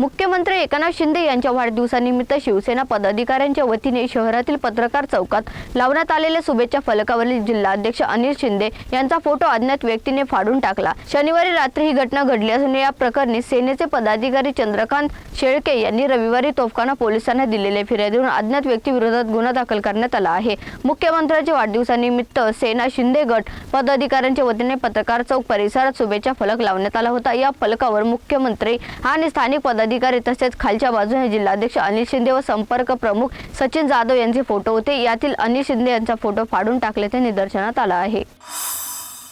मुख्यमंत्री एकनाथ शिंदे यांच्या वाढदिवसानिमित्त शिवसेना पदाधिकाऱ्यांच्या वतीने शहरातील पत्रकार चौकात लावण्यात आलेल्या शुभेच्छा फलकावरील जिल्हाध्यक्ष अनिल शिंदे यांचा फोटो अज्ञात व्यक्तीने फाडून टाकला. शनिवारी रात्री ही घटना घडली असून या प्रकरणी सेनेचे पदाधिकारी चंद्रकांत शेळके यांनी रविवारी तोफखाना पोलिसांना दिलेल्या फिर्यादीवरून अज्ञात व्यक्तीविरोधात गुन्हा दाखल करण्यात आला आहे. मुख्यमंत्र्यांच्या वाढदिवसानिमित्त सेना शिंदे गट पदाधिकाऱ्यांच्या वतीने पत्रकार चौक परिसरात शुभेच्छा फलक लावण्यात आला होता. या फलकावर मुख्यमंत्री आणि स्थानिक पदाधिकारी अधिकारी तसेच खालच्या बाजूने जिल्हाध्यक्ष अनिल शिंदे व संपर्क प्रमुख सचिन जाधव यांचे फोटो होते. यातील अनिल शिंदे यांचा फोटो फाडून टाकल्याचे निदर्शनात आला आहे.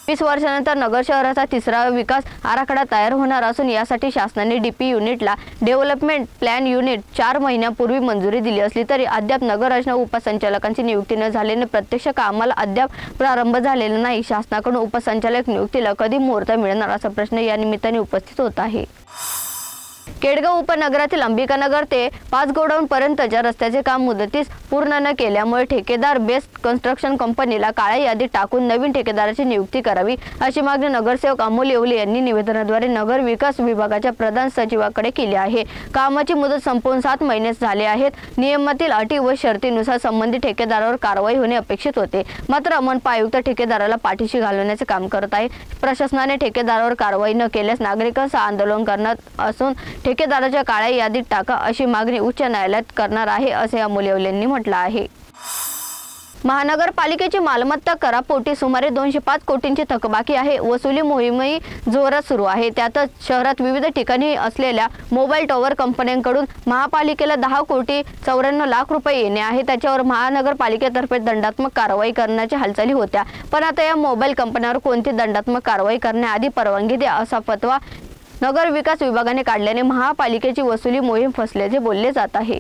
वीस वर्षानंतर नगर शहराचा तिसरा विकास आराखडा तयार होणार असून यासाठी शासनाने डीपी युनिटला डेव्हलपमेंट प्लॅन युनिट चार महिन्यापूर्वी मंजुरी दिली असली तरी अद्याप नगर रचना उपसंचालकांची नियुक्ती न झाल्याने प्रत्यक्ष कामाला अद्याप प्रारंभ झालेला नाही. शासनाकडून उपसंचालक नियुक्तीला कधी मुहूर्त मिळणार असा प्रश्न या निमित्ताने उपस्थित होत आहे. केडगाव उपनगरातील अंबिकानगर ते पाच गोडाऊन पर्यंतच्या रस्त्याचे काम मुदतीस पूर्ण न केल्यामुळे ठेकेदार बेस्ट कन्स्ट्रक्शन कंपनीला काळ्या यादीत टाकून नवीन ठेकेदाराची नियुक्ती करावी अशी मागणी नगरसेवक अमोल येवले यांनी निवेदनाद्वारे नगर विकास विभागाच्या प्रधान सचिवाकडे केली आहे. कामाची मुदत संपवून सात महिने झाले आहेत. नियमातील अटी व शर्तीनुसार संबंधित ठेकेदारावर कारवाई होणे अपेक्षित होते. मात्र मनपा आयुक्त ठेकेदाराला पाठीशी घालवण्याचे काम करत आहे. प्रशासनाने ठेकेदारावर कारवाई न केल्यास नागरिकांचं आंदोलन करणार असून ठेकेदाराच्या काळ्या यादीत टाका अशी मागणी उच्च न्यायालयात करणार आहे असे अमोल म्हटलं आहे. महानगरपालिकेची मालमत्ता करापोटी सुमारे दोनशे पाच कोटींची थकबाकी आहे. वसुली मोहीमही जोरात सुरू आहे. त्यातच शहरात विविध ठिकाणी असलेल्या मोबाईल टॉवर कंपन्यांकडून महापालिकेला दहा कोटी चौऱ्याण्णव लाख रुपये येणे आहे. त्याच्यावर महानगरपालिकेतर्फे दंडात्मक कारवाई करण्याच्या हालचाली होत्या. पण आता या मोबाईल कंपन्यांवर कोणती दंडात्मक कारवाई करण्याआधी परवानगी द्या असा फतवा नगर विकास विभागाने काढल्याने महापालिकेची वसुली मोहीम फसल्याचे बोलले जात आहे.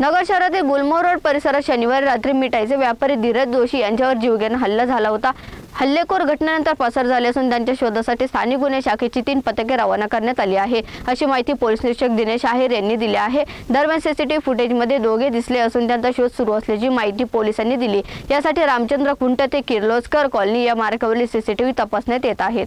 नगर शहरातील गुलमोर रोड परिसरात शनिवारी रात्री मिठाईचे व्यापारी धीरज जोशी यांच्यावर जीवघेणा हल्ला झाला होता. हल्लेखोर घटनेनंतर पसार झाले असून त्यांच्या शोधासाठी स्थानिक गुन्हे शाखेची तीन पथके रवाना करण्यात आली आहे. अशी माहिती पोलीस निरीक्षक दिनेश आहेर यांनी दिली आहे. दरम्यान सीसीटीव्ही फुटेजमध्ये दोघे दिसले असून त्यांचा शोध सुरू असल्याची माहिती पोलिसांनी दिली. यासाठी रामचंद्र खुंट ते किर्लोस्कर कॉलनी या मार्गावरील सीसीटीव्ही तपासण्यात येत आहेत.